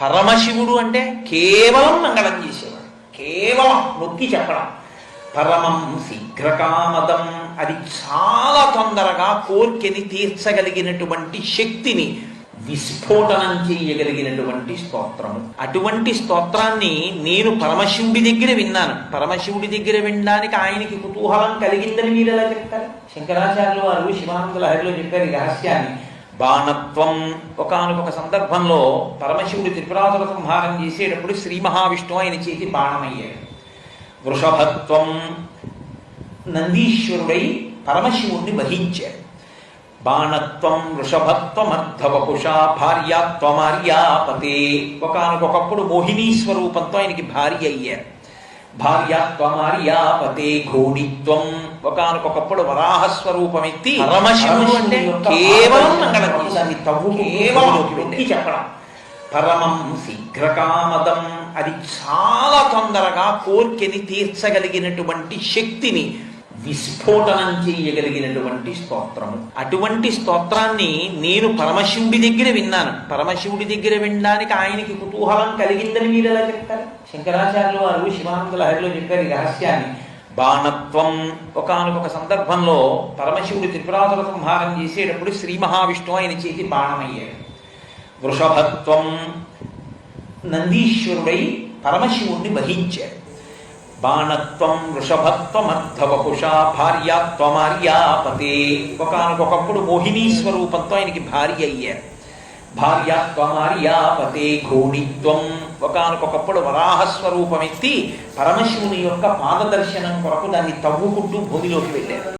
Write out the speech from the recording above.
పరమశివుడు అంటే కేవలం మంగళం చేసేవాడు. కేవలం నొక్కి చెప్పడం. పరమం శీఘ్రకామదం. అది చాలా తొందరగా కోర్కెని తీర్చగలిగినటువంటి శక్తిని విస్ఫోటనం చేయగలిగినటువంటి స్తోత్రము. అటువంటి స్తోత్రాన్ని నేను పరమశివుడి దగ్గర విన్నాను. పరమశివుడి దగ్గర వినడానికి ఆయనకి కుతూహలం కలిగిందని మీరు ఎలా చెప్తారు? శంకరాచార్యులు వారు శివానంద లహరిలో చెప్పారు రహస్యాన్ని. బాణత్వం ఒకనొక సందర్భంలో పరమశివుడు త్రిపురాసుర సంహారం చేసేటప్పుడు శ్రీ మహావిష్ణువు ఆయన చేతి బాణమయ్యాడు. వృషభత్వం నందీశ్వరుడై పరమశివుణ్ణి వహించాడు. బాణత్వం వృషభత్వమర్ధవపుష భార్యాత్వమార్యాపతే. ఒకనకొకప్పుడు మోహినీ స్వరూపంతో ఆయనకి భార్య అయ్యారు. భార్యాత్వమార్యాపతే ఘోడిత్వం ఒకనకొకప్పుడు వరాహ స్వరూపం ఎత్తి పరమశివుడు అంటే కేవలం మంగళం తవ్వు కేవలం చెప్పడం పరమం శీఘ్రకామదం. అది చాలా తొందరగా కోర్కెని తీర్చగలిగినటువంటి శక్తిని విస్ఫోటనం చేయగలిగినటువంటి స్తోత్రము. అటువంటి స్తోత్రాన్ని నేను పరమశివుడి దగ్గర విన్నాను. పరమశివుడి దగ్గర వినడానికి ఆయనకి కుతూహలం కలిగిందని మీరు ఎలా చెప్తారు? శంకరాచార్యులు వారు శివానంద లహరిలో చెప్పారు ఈ రహస్యాన్ని. బాణత్వం ఒకనొక సందర్భంలో పరమశివుడు త్రిపురాసుర సంహారం చేసేటప్పుడు శ్రీ మహావిష్ణువు ఆయన చేతి బాణమయ్యాడు. వృషభత్వం నందీశ్వరుడై పరమశివుణ్ణి వహించాడు. బాణత్వం వృషభత్వమర్ధవపుష భార్యాత్వమార్యాపతే. ఒకనకొకప్పుడు మోహినీ స్వరూపంతో ఆయనకి భార్య అయ్యారు. భార్యాత్వమార్యాపతే ఘోణిత్వం. ఒకనకొకప్పుడు వరాహస్వరూపమెత్తి పరమశివుని యొక్క పాదదర్శనం కొరకు దాన్ని తవ్వుకుంటూ భూమిలోకి వెళ్ళారు.